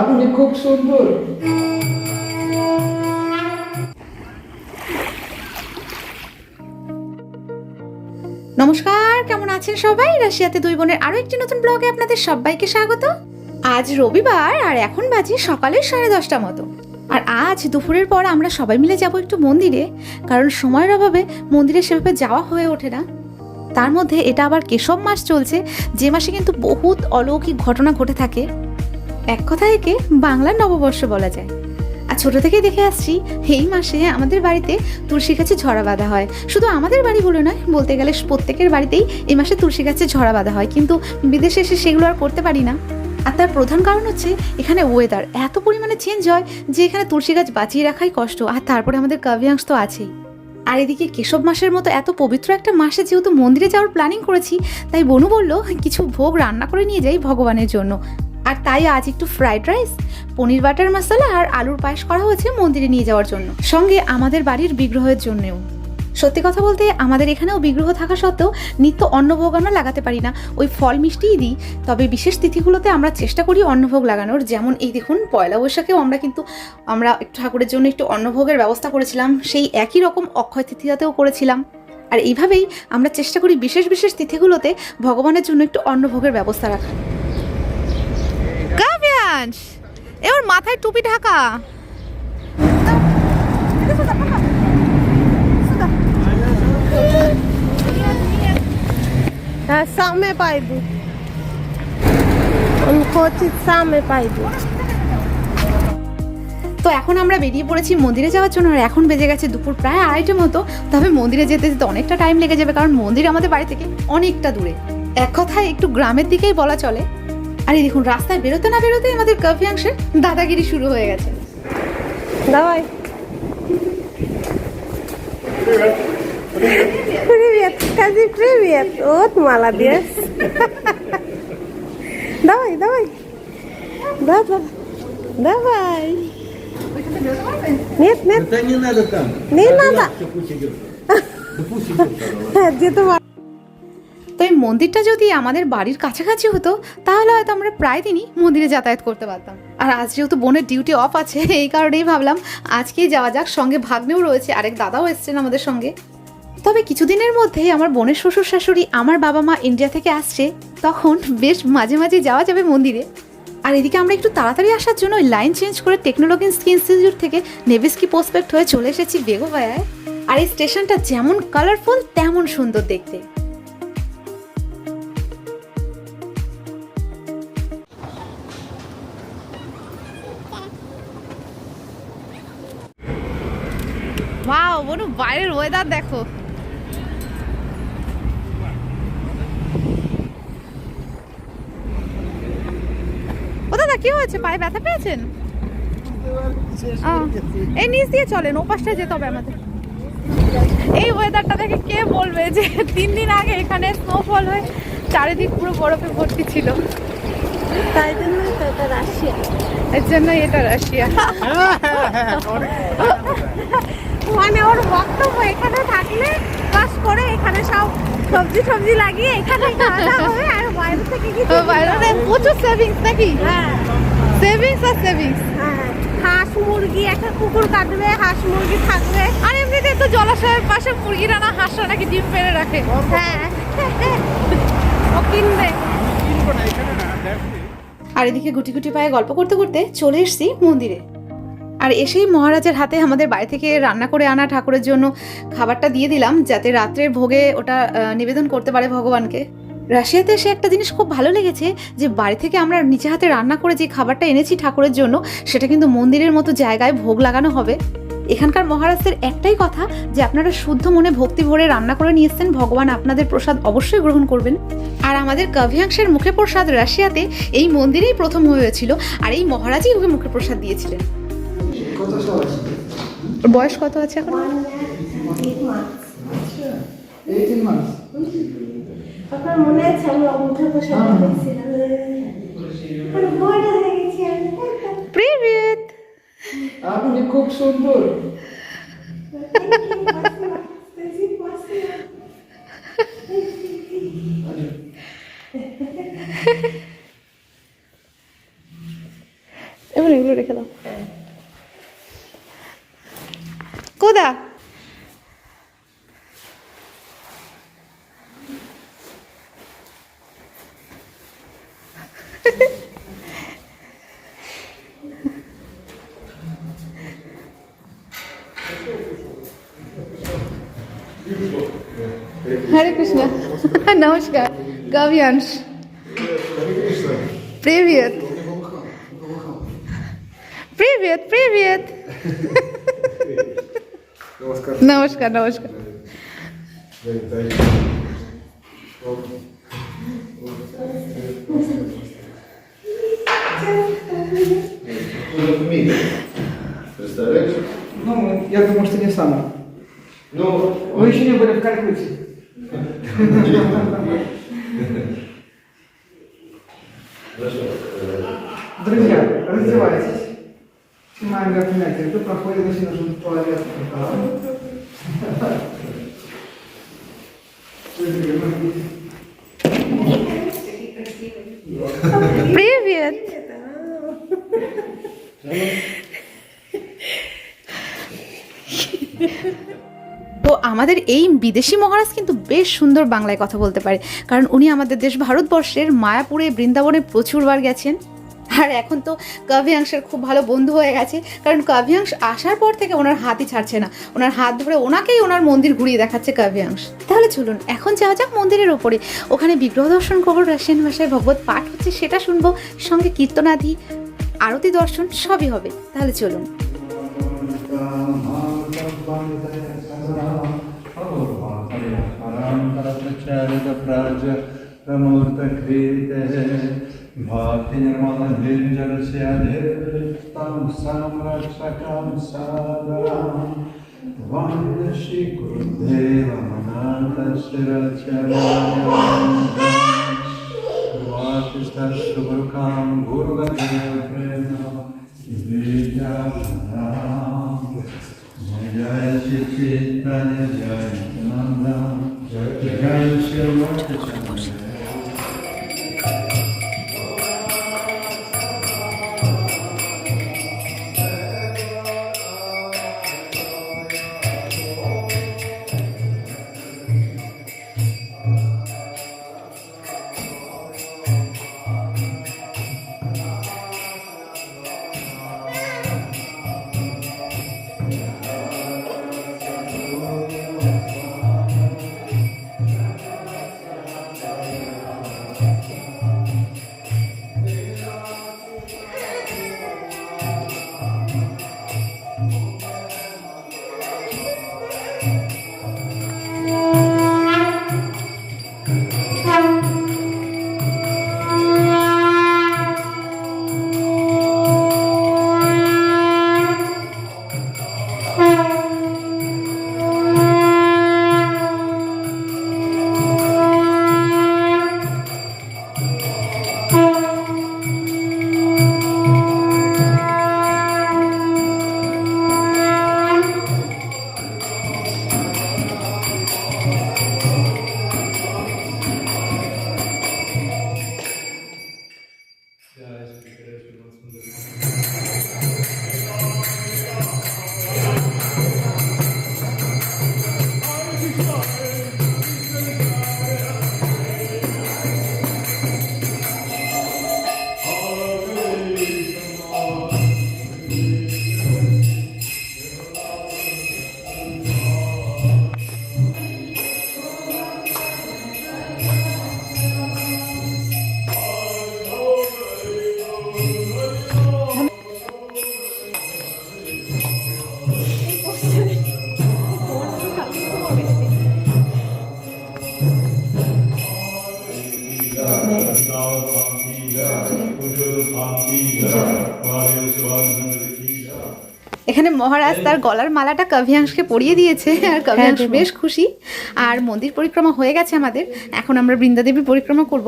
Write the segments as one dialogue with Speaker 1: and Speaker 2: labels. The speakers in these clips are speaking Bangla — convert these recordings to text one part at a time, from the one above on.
Speaker 1: আপনি খুব সুন্দর।
Speaker 2: নমস্কার, কেমন আছেন সবাই? রাশিয়াতে দুই বোনের আরও একটি নতুন ব্লগে আপনাদের সবাইকে স্বাগত। আজ রবিবার আর এখন বাজে সকালের সাড়ে দশটা মতো। আর আজ দুপুরের পর আমরা সবাই মিলে যাব একটু মন্দিরে, কারণ সময়ের অভাবে মন্দিরে সেভাবে যাওয়া হয়ে ওঠে না। তার মধ্যে এটা আবার কেশব মাস চলছে, যে মাসে কিন্তু বহুত অলৌকিক ঘটনা ঘটে থাকে। এক কথা একে বাংলার নববর্ষ বলা যায়। আর ছোট থেকেই দেখে আসছি, এই মাসে আমাদের বাড়িতে তুলসী গাছে ঝরা বাঁধা হয়। শুধু আমাদের বাড়ি বলে নয়, বলতে গেলে প্রত্যেকের বাড়িতেই এই মাসে তুলসী গাছে ঝরা বাঁধা হয়। কিন্তু বিদেশে এসে সেগুলো আর করতে পারি না। আর তার প্রধান কারণ হচ্ছে এখানে ওয়েদার এত পরিমাণে চেঞ্জ হয় যে এখানে তুলসী গাছ বাঁচিয়ে রাখাই কষ্ট, আর তারপরে আমাদের কাব্যাংশ তো আছেই। আর এদিকে কেশব মাসের মতো এত পবিত্র একটা মাসে যেহেতু মন্দিরে যাওয়ার প্ল্যানিং করেছি, তাই বনু বলল, কিছু ভোগ রান্না করে নিয়ে যাই ভগবানের জন্য। আর তাই আজ একটু fried rice paneer butter masala আর আলুর পায়েস করা হয়েছে মন্দিরে নিয়ে যাওয়ার জন্য। সঙ্গে আমাদের বাড়ির বিগ্রহের জন্যও। সত্যি কথা বলতে আমাদের এখানেও বিগ্রহ থাকা সত্ত্বেও নিত্য অন্নভোগ আমরা লাগাতে পারি না। ওই ফল মিষ্টিই দিই, তবে বিশেষ তিথিগুলোতে আমরা চেষ্টা করি অন্নভোগ লাগানোর। যেমন এই দেখুন, পয়লা বৈশাখেও আমরা কিন্তু আমরা ঠাকুরের জন্য একটু অন্নভোগের ব্যবস্থা করেছিলাম। সেই একই রকম অক্ষয় তৃতীয়াতেও করেছিলাম। আর এইভাবেই আমরা চেষ্টা করি বিশেষ বিশেষ তিথিগুলোতে ভগবানের জন্য একটু অন্নভোগের ব্যবস্থা রাখার। ডান্স এ ওর মাথায় টুপি ঢাকা।
Speaker 3: सामने पाई दी उनको
Speaker 2: তো এখন আমরা বেরিয়ে পড়েছি মন্দিরে যাওয়ার জন্য আর এখন বেজে গেছে দুপুর প্রায় আড়াইটে মতো। তবে মন্দিরে যেতে যেতে অনেকটা টাইম লেগে যাবে কারণ মন্দির আমাদের বাড়ি থেকে অনেকটা দূরে। এক কথায় একটু গ্রামের দিকেই বলা চলে। আর এই দেখুন রাস্তায় বেরোতে না বেরোতে আমাদের কাভিয়াংশের দাদাগিরি শুরু হয়ে গেছে
Speaker 3: Давай. Привет, скажи привет. Вот молодец. Давай, давай. Да, да. Давай. Нет, нет,
Speaker 1: Да не надо там.
Speaker 3: Не надо.
Speaker 1: Все пусть идет. Да пусть идет, пожалуйста.
Speaker 3: где-то
Speaker 2: তো এই মন্দিরটা যদি আমাদের বাড়ির কাছাকাছি হতো, তাহলে হয়তো আমরা প্রায় দিনই মন্দিরে যাতায়াত করতে পারতাম। আর আজ যেহেতু বোনের ডিউটি অফ আছে, এই কারণেই ভাবলাম আজকেই যাওয়া যাক। সঙ্গে ভাগ্নেও রয়েছে, আরেক দাদাও এসছেন আমাদের সঙ্গে। তবে কিছুদিনের মধ্যেই আমার বোনের শ্বশুর শাশুড়ি আমার বাবা মা ইন্ডিয়া থেকে আসছে, তখন বেশ মাঝে মাঝে যাওয়া যাবে মন্দিরে। আর এদিকে আমরা একটু তাড়াতাড়ি আসার জন্য লাইন চেঞ্জ করে টেকনোলজি ইনস্টিটিউট থেকে নেভিস্কি পোস্টপেক্ট হয়ে চলে এসেছি বেগোবায়ায় আর এই স্টেশনটা যেমন কালারফুল তেমন সুন্দর দেখতে। ওয়াও বনু বাইরের ওয়েদার দেখো ও দাদা কি হয়েছে পায়ে ব্যথা পেয়েছেন এই নিচ দিয়ে চলেন ও পাশটায় যেতে হবে আমাদের এই ওয়েদারটা দেখে কে বলবে যে তিন দিন আগে এখানে স্নোফল হয়ে চারিদিক পুরো বরফে ভর্তি ছিল
Speaker 3: তাই জন্য এটা রাশিয়া
Speaker 2: এর জন্য এটা রাশিয়া
Speaker 3: মানে ওর বক্তব্য এখানে থাকলে কাজ করে এখানে সব সবজি সবজি লাগিয়ে এখানে খাওয়া দাওয়া হবে আর বাইরে থেকে কিছু
Speaker 2: বাইরে প্রচুর সেভিংস নাকি?
Speaker 3: হ্যাঁ।
Speaker 2: সেভিংস আর সেভিংস
Speaker 3: হ্যাঁ। হাঁস মুরগি একটা কুকুর কাটবে হাঁস মুরগি থাকবে।
Speaker 2: আর এমনিতে তো জলাশয়ের পাশে মুরগি রানা হাঁসরা নাকি ডিম পেড়ে রাখে।
Speaker 3: হ্যাঁ। ও কিনবে।
Speaker 2: আর এদিকে গুটি গুটি পায়ে গল্প করতে করতে চলে এসেছি মন্দিরে। আর এসেই মহারাজের হাতে আমাদের বাড়ি থেকে রান্না করে আনা ঠাকুরের জন্য খাবারটা দিয়ে দিলাম, যাতে রাত্রের ভোগে ওটা নিবেদন করতে পারে ভগবানকে। রাশিয়াতে এসে একটা জিনিস খুব ভালো লেগেছে, যে বাড়ি থেকে আমরা নিচে হাতে রান্না করে যে খাবারটা এনেছি ঠাকুরের জন্য, সেটা কিন্তু মন্দিরের মতো জায়গায় ভোগ লাগানো হবে। এখানকার মহারাজদের একটাই কথা, যে আপনারা শুদ্ধ মনে ভক্তি ভরে রান্না করে নিয়ে এসছেন, ভগবান আপনাদের প্রসাদ অবশ্যই গ্রহণ করবেন। আর আমাদের কাভিয়াংশের মুখে প্রসাদ রাশিয়াতে এই মন্দিরেই প্রথম হয়েছিল, আর এই মহারাজই ওকে মুখে প্রসাদ দিয়েছিলেন। বয়স কত আছে এখন?
Speaker 3: মনে মানে হয়ে গেছি আমি
Speaker 2: প্রিভিত
Speaker 1: আপনি খুব সুন্দর।
Speaker 2: হরে কৃষ্ণ নমস্কার কাব্যাংশ প্রিভিয়ত প্রিভিয়ত প্রিভিয়ত
Speaker 1: নমস্কার
Speaker 2: নমস্কার
Speaker 1: я думаю, что не сам.
Speaker 4: Ну,
Speaker 1: Вы еще не были в Калькутте.
Speaker 4: Хорошо.
Speaker 1: Друзья, раздевайтесь. Снимаем мероприятие. Кто проходит, если нужен туалет.
Speaker 2: Привет. তো আমাদের এই বিদেশি মহারাজ কিন্তু বেশ সুন্দর বাংলায় কথা বলতে পারে। কারণ উনি আমাদের দেশ ভারতবর্ষের মায়াপুরে, বৃন্দাবনে প্রচুরবার গেছেন। আর এখন তো কাভিয়াংশের খুব ভালো বন্ধু হয়ে গেছে। কারণ কাভিয়াংশ আসার পর থেকে ওনার হাতই ছাড়ছে না। ওনার হাত ধরে ওনাকেই ওনার মন্দির ঘুরিয়ে দেখাচ্ছে কাভিয়াংশ তাহলে চলুন, এখন যাওয়া যাক মন্দিরের ওপরে। ওখানে বিগ্রহ দর্শন করব, রাশিয়ান ভাষায় ভগবত পাঠ হচ্ছে, সেটা শুনব, সঙ্গে কীর্তনাদি, আরতি দর্শন, সবই হবে। তাহলে চলুন।
Speaker 5: परम कर्मचारिकप्राज प्रमूर्तकृतः भारतीयमलभिर्जलस्याधिर्वृत्तं संरक्षकं सागरां गुरुगदेव प्रेम विद्या जय श्री चैतन्य जय नंदा जय
Speaker 2: श्री মহারাজ তার গলার মালাটা কাভিয়াংশকে পরিয়ে দিয়েছে। আর কাভিয়াংশ বেশ খুশি। আর মন্দির পরিক্রমা হয়ে গেছে আমাদের। এখন আমরা বৃন্দাদেবী পরিক্রমা করব।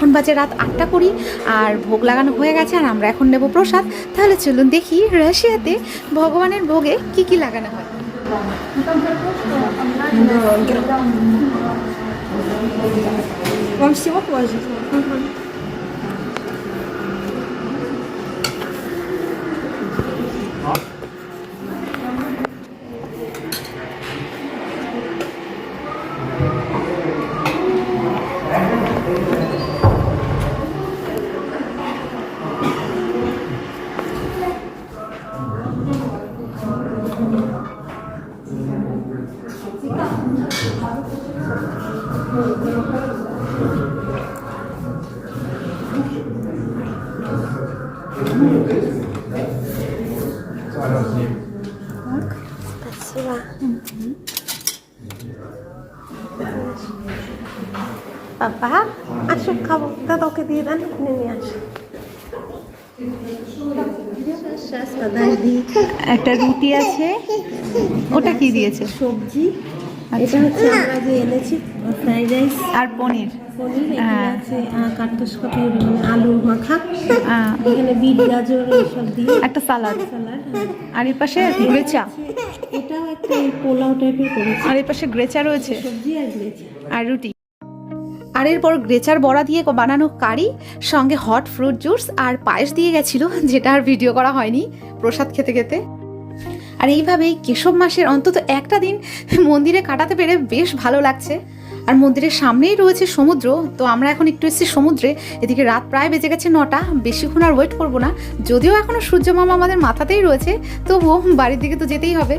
Speaker 2: এখন বাজে রাত আটটা কুড়ি আর ভোগ লাগানো হয়ে গেছে আর আমরা এখন নেব প্রসাদ তাহলে চলুন দেখি রাশিয়াতে ভগবানের ভোগে কি কি লাগানো হয়
Speaker 3: Вам всего положить? Спасибо. বাবা আসো খাবো দাদা ওকে দিয়ে দেন আপনি নিয়ে আসো
Speaker 2: একটা রুটি আছে ওটা কি দিয়েছে
Speaker 3: সবজি এটা হচ্ছে আমরা যে এনেছি ফ্রাইড রাইস
Speaker 2: আর পনির।
Speaker 3: পনির এখানে
Speaker 2: হ্যাঁ।
Speaker 3: আছে কাঠকসকটি আলু মাখা এখানে বিট গাজর এইসব দিয়ে।
Speaker 2: একটা সালাদ।
Speaker 3: স্যালাড
Speaker 2: আর পাশে গ্রেচা।
Speaker 3: এটাও একটা পোলাও টাইপের করেছি।
Speaker 2: আর পাশে গ্রেচা রয়েছে।
Speaker 3: সবজি আর গ্রেচি।
Speaker 2: আর রুটি। আর এরপর গ্রেচার বড়া দিয়ে বানানো কারি সঙ্গে হট ফ্রুট জুস আর পায়েস দিয়ে গেছিল যেটা আর ভিডিও করা হয়নি প্রসাদ খেতে খেতে। আর এইভাবেই কেশব মাসের অন্তত একটা দিন মন্দিরে কাটাতে পেরে বেশ ভালো লাগছে। আর মন্দিরের সামনেই রয়েছে সমুদ্র, তো আমরা এখন একটু এসেছি সমুদ্রে। এদিকে রাত প্রায় বেজে গেছে নটা বেশিক্ষণ আর ওয়েট করব না। যদিও এখনও সূর্য মামা আমাদের মাথাতেই রয়েছে, তবুও বাড়ির দিকে তো যেতেই হবে।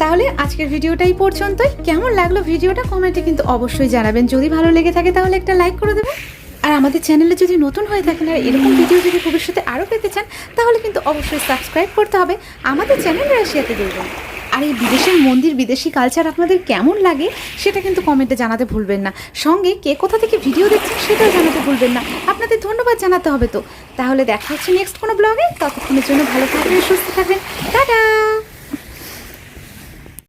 Speaker 2: তাহলে আজকের ভিডিওটা এই পর্যন্তই। কেমন লাগল ভিডিওটা কমেন্টে কিন্তু অবশ্যই জানাবেন। যদি ভালো লেগে থাকে তাহলে একটা লাইক করে দেবেন। আর আমাদের চ্যানেলে যদি নতুন হয়ে থাকেন আর এরকম ভিডিও যদি ভবিষ্যতে আরও পেতে চান, তাহলে কিন্তু অবশ্যই সাবস্ক্রাইব করতে হবে আমাদের চ্যানেল রাশিয়াতে দেখবেন আর এই বিদেশের মন্দির, বিদেশি কালচার আপনাদের কেমন লাগে, সেটা কিন্তু কমেন্টে জানাতে ভুলবেন না। সঙ্গে কে কোথা থেকে ভিডিও দেখছেন সেটাও জানাতে ভুলবেন না। আপনাদের ধন্যবাদ জানাতে হবে তো। তাহলে দেখা হচ্ছে নেক্সট কোনো ব্লগে ততক্ষণের জন্য ভালো থাকবেন, সুস্থ থাকবেন। টাটা!